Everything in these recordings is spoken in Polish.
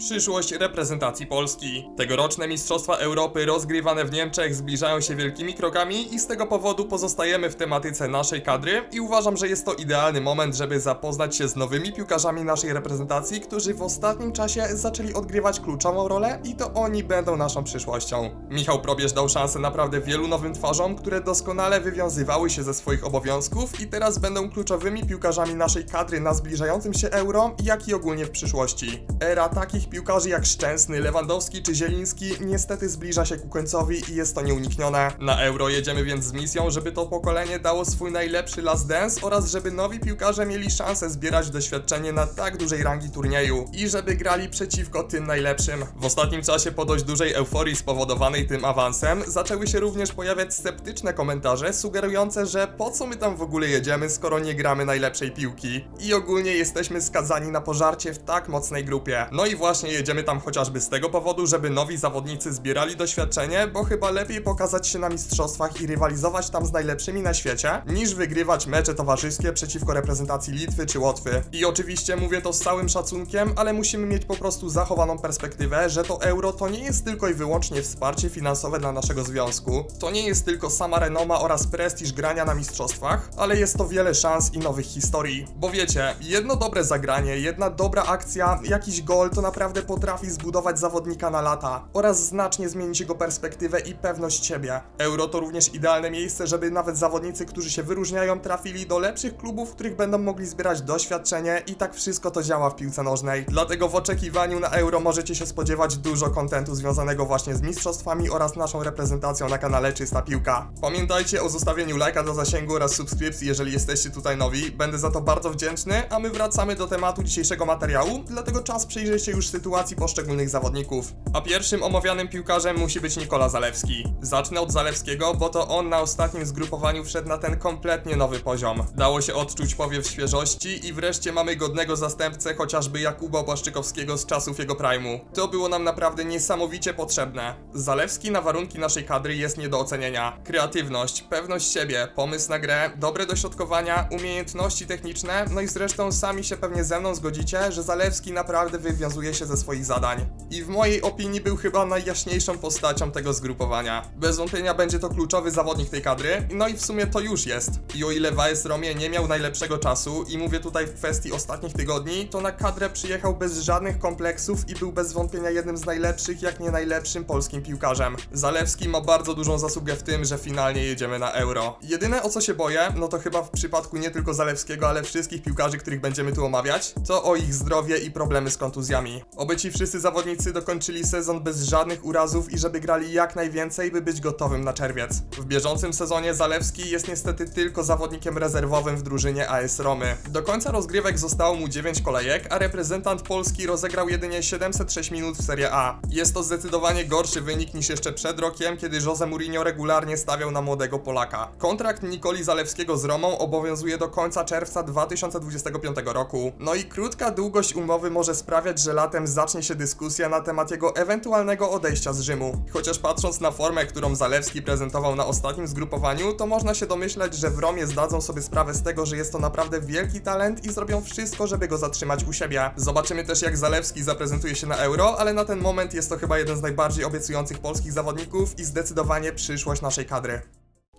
Przyszłość reprezentacji Polski. Tegoroczne Mistrzostwa Europy rozgrywane w Niemczech zbliżają się wielkimi krokami i z tego powodu pozostajemy w tematyce naszej kadry i uważam, że jest to idealny moment, żeby zapoznać się z nowymi piłkarzami naszej reprezentacji, którzy w ostatnim czasie zaczęli odgrywać kluczową rolę i to oni będą naszą przyszłością. Michał Probierz dał szansę naprawdę wielu nowym twarzom, które doskonale wywiązywały się ze swoich obowiązków i teraz będą kluczowymi piłkarzami naszej kadry na zbliżającym się Euro, jak i ogólnie w przyszłości. Era takich piłkarzy jak Szczęsny, Lewandowski czy Zieliński niestety zbliża się ku końcowi i jest to nieuniknione. Na Euro jedziemy więc z misją, żeby to pokolenie dało swój najlepszy last dance oraz żeby nowi piłkarze mieli szansę zbierać doświadczenie na tak dużej rangi turnieju i żeby grali przeciwko tym najlepszym. W ostatnim czasie po dość dużej euforii spowodowanej tym awansem zaczęły się również pojawiać sceptyczne komentarze sugerujące, że po co my tam w ogóle jedziemy, skoro nie gramy najlepszej piłki i ogólnie jesteśmy skazani na pożarcie w tak mocnej grupie. No i właśnie jedziemy tam chociażby z tego powodu, żeby nowi zawodnicy zbierali doświadczenie, bo chyba lepiej pokazać się na mistrzostwach i rywalizować tam z najlepszymi na świecie, niż wygrywać mecze towarzyskie przeciwko reprezentacji Litwy czy Łotwy. I oczywiście mówię to z całym szacunkiem, ale musimy mieć po prostu zachowaną perspektywę, że to euro to nie jest tylko i wyłącznie wsparcie finansowe dla naszego związku, to nie jest tylko sama renoma oraz prestiż grania na mistrzostwach, ale jest to wiele szans i nowych historii. Bo wiecie, jedno dobre zagranie, jedna dobra akcja, jakiś gol to naprawdę potrafi zbudować zawodnika na lata oraz znacznie zmienić jego perspektywę i pewność siebie. Euro to również idealne miejsce, żeby nawet zawodnicy, którzy się wyróżniają, trafili do lepszych klubów, w których będą mogli zbierać doświadczenie i tak wszystko to działa w piłce nożnej. Dlatego w oczekiwaniu na Euro możecie się spodziewać dużo kontentu związanego właśnie z mistrzostwami oraz naszą reprezentacją na kanale Czysta Piłka. Pamiętajcie o zostawieniu lajka do zasięgu oraz subskrypcji, jeżeli jesteście tutaj nowi. Będę za to bardzo wdzięczny, a my wracamy do tematu dzisiejszego materiału, dlatego czas przyjrzeć się już sytuacji poszczególnych zawodników. A pierwszym omawianym piłkarzem musi być Nikola Zalewski. Zacznę od Zalewskiego, bo to on na ostatnim zgrupowaniu wszedł na ten kompletnie nowy poziom. Dało się odczuć powiew świeżości i wreszcie mamy godnego zastępcę chociażby Jakuba Błaszczykowskiego z czasów jego prime'u. To było nam naprawdę niesamowicie potrzebne. Zalewski na warunki naszej kadry jest nie do ocenienia. Kreatywność, pewność siebie, pomysł na grę, dobre dośrodkowania, umiejętności techniczne, no i zresztą sami się pewnie ze mną zgodzicie, że Zalewski naprawdę wywiązuje się ze swoich zadań. I w mojej opinii był chyba najjaśniejszą postacią tego zgrupowania. Bez wątpienia będzie to kluczowy zawodnik tej kadry, no i w sumie to już jest. I o ile Waes Romie nie miał najlepszego czasu, i mówię tutaj w kwestii ostatnich tygodni, to na kadrę przyjechał bez żadnych kompleksów i był bez wątpienia jednym z najlepszych, jak nie najlepszym polskim piłkarzem. Zalewski ma bardzo dużą zasługę w tym, że finalnie jedziemy na Euro. Jedyne o co się boję, no to chyba w przypadku nie tylko Zalewskiego, ale wszystkich piłkarzy, których będziemy tu omawiać, to o ich zdrowie i problemy z kontuzjami. Oby ci wszyscy zawodnicy dokończyli sezon bez żadnych urazów i żeby grali jak najwięcej, by być gotowym na czerwiec. W bieżącym sezonie Zalewski jest niestety tylko zawodnikiem rezerwowym w drużynie AS Romy. Do końca rozgrywek zostało mu 9 kolejek, a reprezentant Polski rozegrał jedynie 706 minut w Serie A. Jest to zdecydowanie gorszy wynik niż jeszcze przed rokiem, kiedy Jose Mourinho regularnie stawiał na młodego Polaka. Kontrakt Nikoli Zalewskiego z Romą obowiązuje do końca czerwca 2025 roku. No i krótka długość umowy może sprawiać, że latem zacznie się dyskusja na temat jego ewentualnego odejścia z Rzymu. Chociaż patrząc na formę, którą Zalewski prezentował na ostatnim zgrupowaniu, to można się domyśleć, że w Romie zdadzą sobie sprawę z tego, że jest to naprawdę wielki talent i zrobią wszystko, żeby go zatrzymać u siebie. Zobaczymy też jak Zalewski zaprezentuje się na Euro, ale na ten moment jest to chyba jeden z najbardziej obiecujących polskich zawodników i zdecydowanie przyszłość naszej kadry.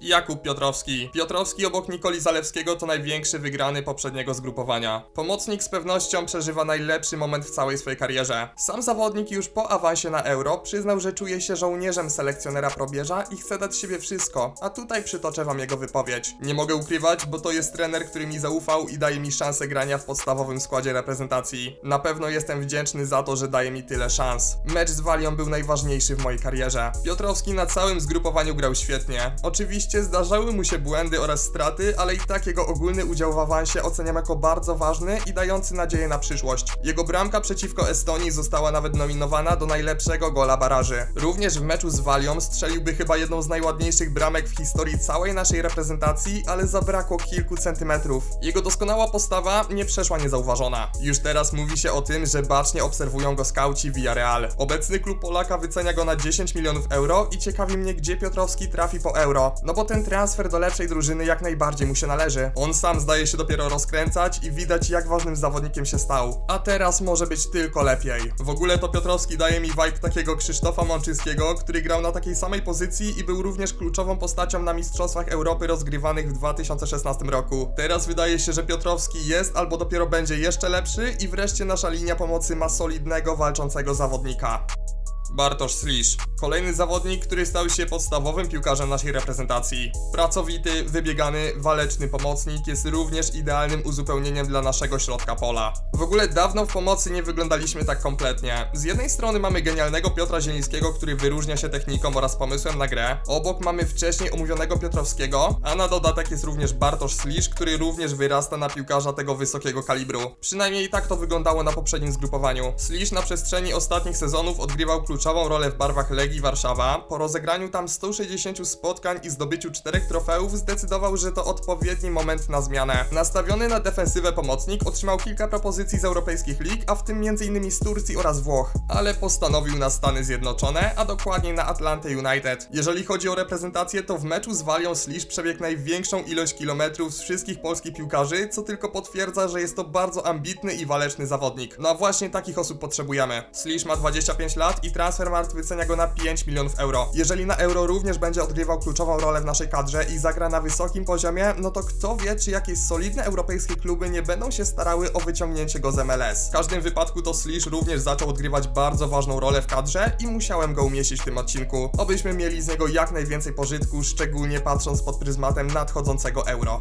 Jakub Piotrowski. Piotrowski obok Nikoli Zalewskiego to największy wygrany poprzedniego zgrupowania. Pomocnik z pewnością przeżywa najlepszy moment w całej swojej karierze. Sam zawodnik już po awansie na Euro przyznał, że czuje się żołnierzem selekcjonera probierza i chce dać siebie wszystko, a tutaj przytoczę wam jego wypowiedź. Nie mogę ukrywać, bo to jest trener, który mi zaufał i daje mi szansę grania w podstawowym składzie reprezentacji. Na pewno jestem wdzięczny za to, że daje mi tyle szans. Mecz z Walią był najważniejszy w mojej karierze. Piotrowski na całym zgrupowaniu grał świetnie. Oczywiście zdarzały mu się błędy oraz straty, ale i tak jego ogólny udział w awansie oceniam jako bardzo ważny i dający nadzieję na przyszłość. Jego bramka przeciwko Estonii została nawet nominowana do najlepszego gola baraży. Również w meczu z Walią strzeliłby chyba jedną z najładniejszych bramek w historii całej naszej reprezentacji, ale zabrakło kilku centymetrów. Jego doskonała postawa nie przeszła niezauważona. Już teraz mówi się o tym, że bacznie obserwują go skauci Villarreal. Obecny klub Polaka wycenia go na 10 milionów euro i ciekawi mnie, gdzie Piotrowski trafi po euro. No bo bo ten transfer do lepszej drużyny jak najbardziej mu się należy. On sam zdaje się dopiero rozkręcać i widać jak ważnym zawodnikiem się stał. A teraz może być tylko lepiej. W ogóle to Piotrowski daje mi vibe takiego Krzysztofa Mączyńskiego, który grał na takiej samej pozycji i był również kluczową postacią na Mistrzostwach Europy rozgrywanych w 2016 roku. Teraz wydaje się, że Piotrowski jest albo dopiero będzie jeszcze lepszy i wreszcie nasza linia pomocy ma solidnego, walczącego zawodnika. Bartosz Slisz. Kolejny zawodnik, który stał się podstawowym piłkarzem naszej reprezentacji. Pracowity, wybiegany, waleczny pomocnik jest również idealnym uzupełnieniem dla naszego środka pola. W ogóle dawno w pomocy nie wyglądaliśmy tak kompletnie. Z jednej strony mamy genialnego Piotra Zielińskiego, który wyróżnia się techniką oraz pomysłem na grę. Obok mamy wcześniej omówionego Piotrowskiego, a na dodatek jest również Bartosz Slisz, który również wyrasta na piłkarza tego wysokiego kalibru. Przynajmniej tak to wyglądało na poprzednim zgrupowaniu. Slisz na przestrzeni ostatnich sezonów odgrywał kluczową rolę w barwach Legii Warszawa. Po rozegraniu tam 160 spotkań i zdobyciu czterech trofeów zdecydował, że to odpowiedni moment na zmianę. Nastawiony na defensywę pomocnik otrzymał kilka propozycji z europejskich lig, a w tym m.in. z Turcji oraz Włoch, ale postanowił na Stany Zjednoczone, a dokładniej na Atlantę United. Jeżeli chodzi o reprezentację, to w meczu z Walią Slisz przebiegł największą ilość kilometrów z wszystkich polskich piłkarzy, co tylko potwierdza, że jest to bardzo ambitny i waleczny zawodnik. No a właśnie takich osób potrzebujemy. Slisz ma 25 lat i Transfermarkt wycenia go na 5 milionów euro. Jeżeli na euro również będzie odgrywał kluczową rolę w naszej kadrze i zagra na wysokim poziomie, no to kto wie, czy jakieś solidne europejskie kluby nie będą się starały o wyciągnięcie go z MLS. W każdym wypadku to Slisz również zaczął odgrywać bardzo ważną rolę w kadrze i musiałem go umieścić w tym odcinku, abyśmy mieli z niego jak najwięcej pożytku, szczególnie patrząc pod pryzmatem nadchodzącego euro.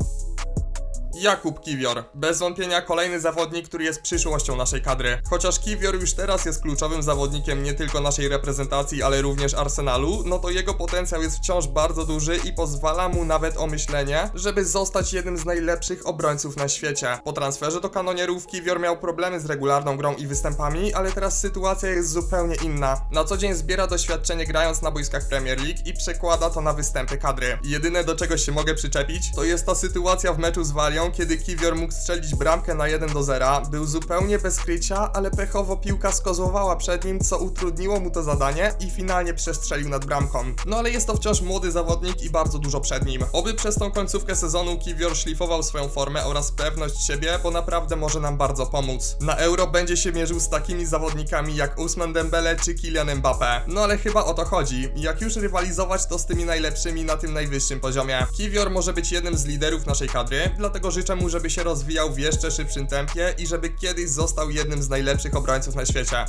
Jakub Kiwior. Bez wątpienia kolejny zawodnik, który jest przyszłością naszej kadry. Chociaż Kiwior już teraz jest kluczowym zawodnikiem nie tylko naszej reprezentacji, ale również Arsenalu, no to jego potencjał jest wciąż bardzo duży i pozwala mu nawet o myślenie, żeby zostać jednym z najlepszych obrońców na świecie. Po transferze do kanonierów Kiwior miał problemy z regularną grą i występami, ale teraz sytuacja jest zupełnie inna. Na co dzień zbiera doświadczenie grając na boiskach Premier League i przekłada to na występy kadry. Jedyne do czego się mogę przyczepić, to jest ta sytuacja w meczu z Walią, kiedy Kiwior mógł strzelić bramkę na 1 do 0, był zupełnie bez krycia, ale pechowo piłka skozłowała przed nim, co utrudniło mu to zadanie i finalnie przestrzelił nad bramką. No ale jest to wciąż młody zawodnik i bardzo dużo przed nim. Oby przez tą końcówkę sezonu Kiwior szlifował swoją formę oraz pewność siebie, bo naprawdę może nam bardzo pomóc. Na Euro będzie się mierzył z takimi zawodnikami jak Usman Dembele czy Kylian Mbappé. No ale chyba o to chodzi. Jak już rywalizować, to z tymi najlepszymi na tym najwyższym poziomie. Kiwior może być jednym z liderów naszej kadry, dlatego życzę mu, żeby się rozwijał w jeszcze szybszym tempie i żeby kiedyś został jednym z najlepszych obrońców na świecie.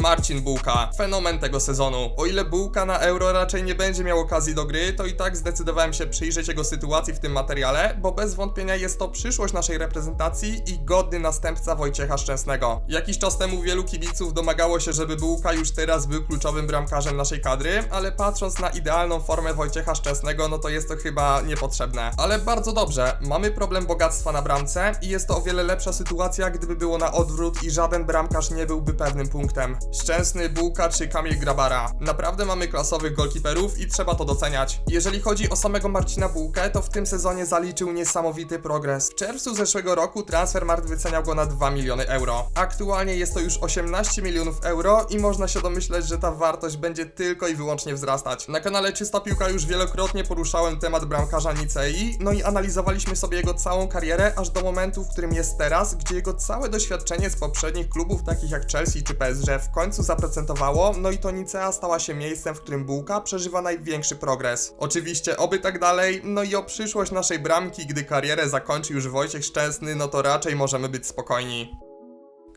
Marcin Bułka, fenomen tego sezonu. O ile Bułka na Euro raczej nie będzie miał okazji do gry, to i tak zdecydowałem się przyjrzeć jego sytuacji w tym materiale, bo bez wątpienia jest to przyszłość naszej reprezentacji i godny następca Wojciecha Szczęsnego. Jakiś czas temu wielu kibiców domagało się, żeby Bułka już teraz był kluczowym bramkarzem naszej kadry, ale patrząc na idealną formę Wojciecha Szczęsnego, no to jest to chyba niepotrzebne. Ale bardzo dobrze, mamy problem bogactwa na bramce i jest to o wiele lepsza sytuacja, gdyby było na odwrót i żaden bramkarz nie byłby pewnym punktem. Szczęsny, Bułka czy Kamil Grabara. Naprawdę mamy klasowych golkiperów i trzeba to doceniać. Jeżeli chodzi o samego Marcina Bułkę, to w tym sezonie zaliczył niesamowity progres. W czerwcu zeszłego roku Transfermarkt wyceniał go na 2 miliony euro. Aktualnie jest to już 18 milionów euro i można się domyśleć, że ta wartość będzie tylko i wyłącznie wzrastać. Na kanale Czysta Piłka już wielokrotnie poruszałem temat bramkarza Nicei, no i analizowaliśmy sobie jego całą karierę aż do momentu, w którym jest teraz, gdzie jego całe doświadczenie z poprzednich klubów takich jak Chelsea czy PSG w końcu zaprocentowało, no i to Nicea stała się miejscem, w którym Bułka przeżywa największy progres. Oczywiście, oby tak dalej, no i o przyszłość naszej bramki, gdy karierę zakończy już Wojciech Szczęsny, no to raczej możemy być spokojni.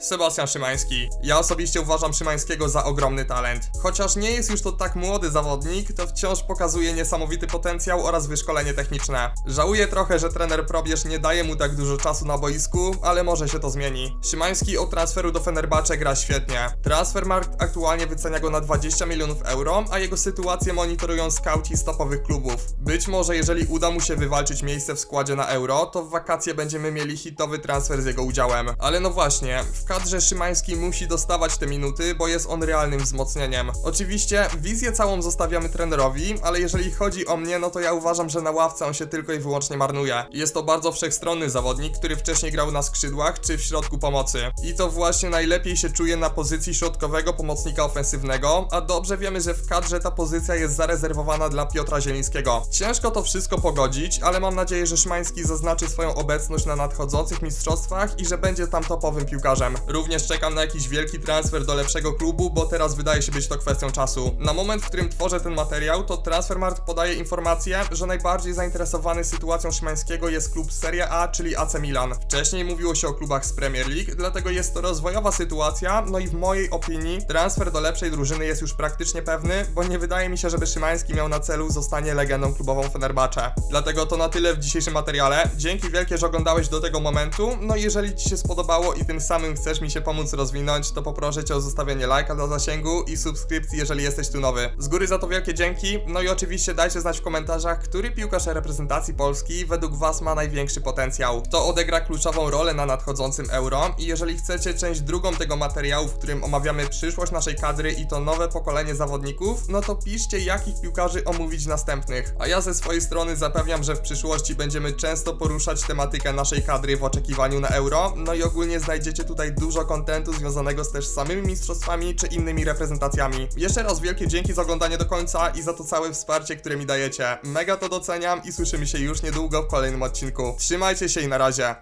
Sebastian Szymański. Ja osobiście uważam Szymańskiego za ogromny talent. Chociaż nie jest już to tak młody zawodnik, to wciąż pokazuje niesamowity potencjał oraz wyszkolenie techniczne. Żałuję trochę, że trener Probierz nie daje mu tak dużo czasu na boisku, ale może się to zmieni. Szymański od transferu do Fenerbahce gra świetnie. Transfermarkt aktualnie wycenia go na 20 milionów euro, a jego sytuację monitorują skauci z topowych klubów. Być może jeżeli uda mu się wywalczyć miejsce w składzie na euro, to w wakacje będziemy mieli hitowy transfer z jego udziałem. Ale no właśnie, w kadrze Szymański musi dostawać te minuty, bo jest on realnym wzmocnieniem. Oczywiście wizję całą zostawiamy trenerowi, ale jeżeli chodzi o mnie, no to ja uważam, że na ławce on się tylko i wyłącznie marnuje. Jest to bardzo wszechstronny zawodnik, który wcześniej grał na skrzydłach czy w środku pomocy. I to właśnie najlepiej się czuje na pozycji środkowego pomocnika ofensywnego, a dobrze wiemy, że w kadrze ta pozycja jest zarezerwowana dla Piotra Zielińskiego. Ciężko to wszystko pogodzić, ale mam nadzieję, że Szymański zaznaczy swoją obecność na nadchodzących mistrzostwach i że będzie tam topowym piłkarzem. Również czekam na jakiś wielki transfer do lepszego klubu, bo teraz wydaje się być to kwestią czasu. Na moment, w którym tworzę ten materiał, to Transfermarkt podaje informację, że najbardziej zainteresowany sytuacją Szymańskiego jest klub Serie A, czyli AC Milan. Wcześniej mówiło się o klubach z Premier League, dlatego jest to rozwojowa sytuacja, no i w mojej opinii transfer do lepszej drużyny jest już praktycznie pewny, bo nie wydaje mi się, żeby Szymański miał na celu zostanie legendą klubową Fenerbahce. Dlatego to na tyle w dzisiejszym materiale. Dzięki wielkie, że oglądałeś do tego momentu. No i jeżeli Ci się spodobało i tym samym chcesz mi się pomóc rozwinąć, to poproszę Cię o zostawienie lajka dla zasięgu i subskrypcji, jeżeli jesteś tu nowy. Z góry za to wielkie dzięki. No i oczywiście dajcie znać w komentarzach, który piłkarz reprezentacji Polski według Was ma największy potencjał. Kto odegra kluczową rolę na nadchodzącym Euro i jeżeli chcecie część drugą tego materiału, w którym omawiamy przyszłość naszej kadry i to nowe pokolenie zawodników, no to piszcie jakich piłkarzy omówić następnych. A ja ze swojej strony zapewniam, że w przyszłości będziemy często poruszać tematykę naszej kadry w oczekiwaniu na Euro, no i ogólnie znajdziecie dużo kontentu związanego z też samymi mistrzostwami czy innymi reprezentacjami. Jeszcze raz wielkie dzięki za oglądanie do końca i za to całe wsparcie, które mi dajecie. Mega to doceniam i słyszymy się już niedługo w kolejnym odcinku. Trzymajcie się i na razie.